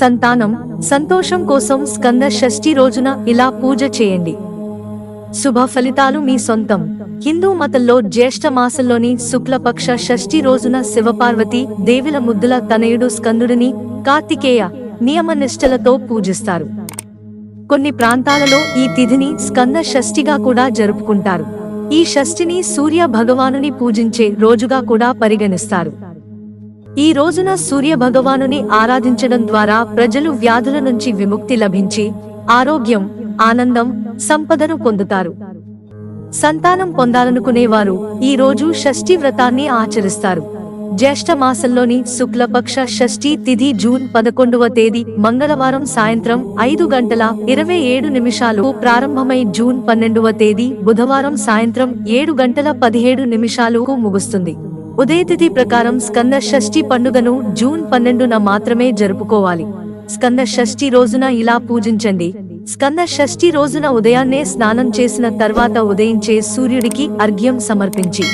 సంతానం సంతోషం కోసం స్కంద షష్ఠి రోజున ఇలా పూజ చేయండి. శుభ ఫలితాలు మీ సొంతం. హిందూ మతంలో జ్యేష్ఠ మాసంలోని శుక్లపక్ష షష్ఠి రోజున శివపార్వతి దేవిల ముద్దుల తనయుడు స్కందుడిని కార్తికేయ నియమనిష్టలతో పూజిస్తారు. కొన్ని ప్రాంతాలలో ఈ తిథిని స్కంద షష్ఠిగా కూడా జరుపుకుంటారు. ఈ షష్ఠిని సూర్య భగవానుని పూజించే రోజుగా కూడా పరిగణిస్తారు. ఈ రోజున సూర్య భగవానుని ఆరాధించడం ద్వారా ప్రజలు వ్యాధుల నుంచి విముక్తి లభించి ఆరోగ్యం ఆనందం సంపదను పొందుతారు. సంతానం పొందాలనుకునేవారు ఈ రోజు షష్ఠీ వ్రతాన్ని ఆచరిస్తారు. జ్యేష్ఠ మాసంలోని శుక్లపక్ష షష్ఠి తిథి జూన్ పదకొండవ తేదీ మంగళవారం సాయంత్రం ఐదు గంటల ఇరవై ఏడు నిమిషాలు ప్రారంభమై జూన్ పన్నెండవ తేదీ బుధవారం సాయంత్రం ఏడు గంటల పదిహేడు నిమిషాలకు ముగుస్తుంది. ఉదయతిథి ప్రకారం స్కంద షష్ఠి పండుగను జూన్ పన్నెండున మాత్రమే జరుపుకోవాలి. స్కంద షష్ఠి రోజున ఇలా పూజించండి. స్కంద షష్ఠి రోజున ఉదయాన్నే స్నానం చేసిన తర్వాత ఉదయించే సూర్యుడికి అర్ఘ్యం సమర్పించి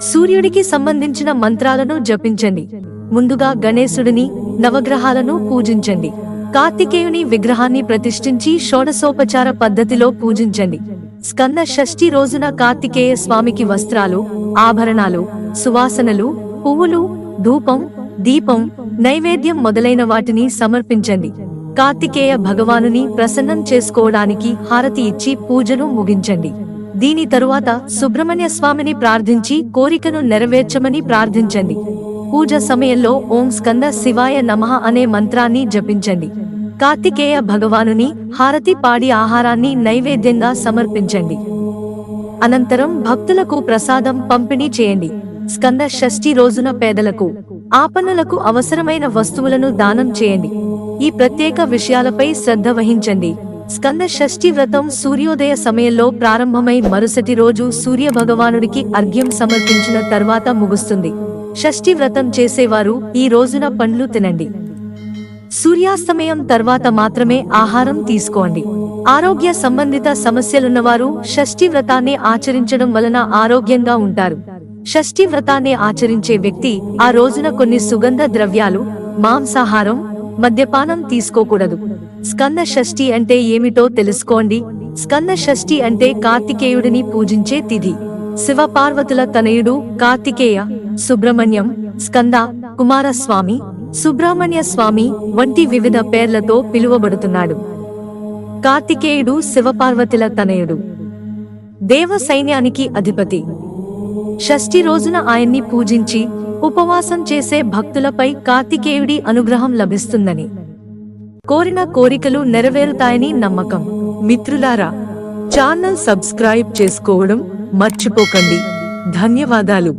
సూర్యుడికి సంబంధించిన మంత్రాలను జపించండి. ముందుగా గణేశుడిని నవగ్రహాలను పూజించండి. కార్తికేయుని విగ్రహాన్ని ప్రతిష్ఠించి షోడసోపచార పద్ధతిలో పూజించండి. స్కంద షష్ఠి రోజున కార్తికేయ స్వామికి వస్త్రాలు ఆభరణాలు సువాసనలు పువ్వులు ధూపం దీపం నైవేద్యం మొదలైన వాటిని సమర్పించండి. కార్తికేయ భగవానుని ప్రసన్నం చేసుకోవడానికి హారతి ఇచ్చి పూజను ముగించండి. దీని తరువాత సుబ్రహ్మణ్య స్వామిని ప్రార్థించి కోరికను నెరవేర్చమని ప్రార్థించండి. పూజ సమయంలో ఓం స్కంద శివాయ నమః అనే మంత్రాన్ని జపించండి. కార్తికేయ భగవానుని హారతి పాడి ఆహారాన్ని నైవేద్యంగా సమర్పించండి. అనంతరం భక్తులకు ప్రసాదం పంపిణీ చేయండి. స్కంద షష్ఠి రోజున పేదలకు ఆపన్నులకు అవసరమైన వస్తువులను దానం చేయండి. ఈ ప్రత్యేక విషయాలపై శ్రద్ధ వహించండి. స్కంద షష్ఠి వ్రతం సూర్యోదయ సమయంలో ప్రారంభమై మరుసటి రోజు సూర్య భగవానుడికి అర్ఘ్యం సమర్పించిన తర్వాత ముగుస్తుంది. షష్ఠి వ్రతం చేసేవారు ఈ రోజున పండ్లు తినండి. సూర్యాస్తమయం తర్వాత మాత్రమే ఆహారం తీసుకోండి. ఆరోగ్య సంబంధిత సమస్యలున్నవారు షష్ఠి వ్రతాన్ని ఆచరించడం వలన ఆరోగ్యంగా ఉంటారు. షష్ఠి వ్రతాన్ని ఆచరించే వ్యక్తి ఆ రోజున కొన్ని సుగంధ ద్రవ్యాలు మాంసాహారం మద్యపానం తీసుకోకూడదు. స్కంద షష్ఠి అంటే ఏమిటో తెలుసుకోండి. స్కంద షష్ఠి అంటే కార్తికేయుడిని పూజించే తిథి. శివపార్వతుల తనయుడు కార్తికేయ సుబ్రహ్మణ్యం స్కంద కుమారస్వామి సుబ్రహ్మణ్య స్వామి వంటి వివిధ పేర్లతో పిలువబడుతున్నాడు. కార్తికేయుడు శివపార్వతుల తనయుడు. దేవ సైన్యానికి అధిపతి. షష్ఠి రోజున ఆయన్ని పూజించి ఉపవాసం చేసే భక్తులపై కార్తికేయుడి అనుగ్రహం లభిస్తుందని. కోరిన కోరికలు నెరవేరుతాయని నమ్మకం. మిత్రులారా ఛానల్ సబ్స్క్రైబ్ చేసుకోవడం మర్చిపోకండి. ధన్యవాదాలు.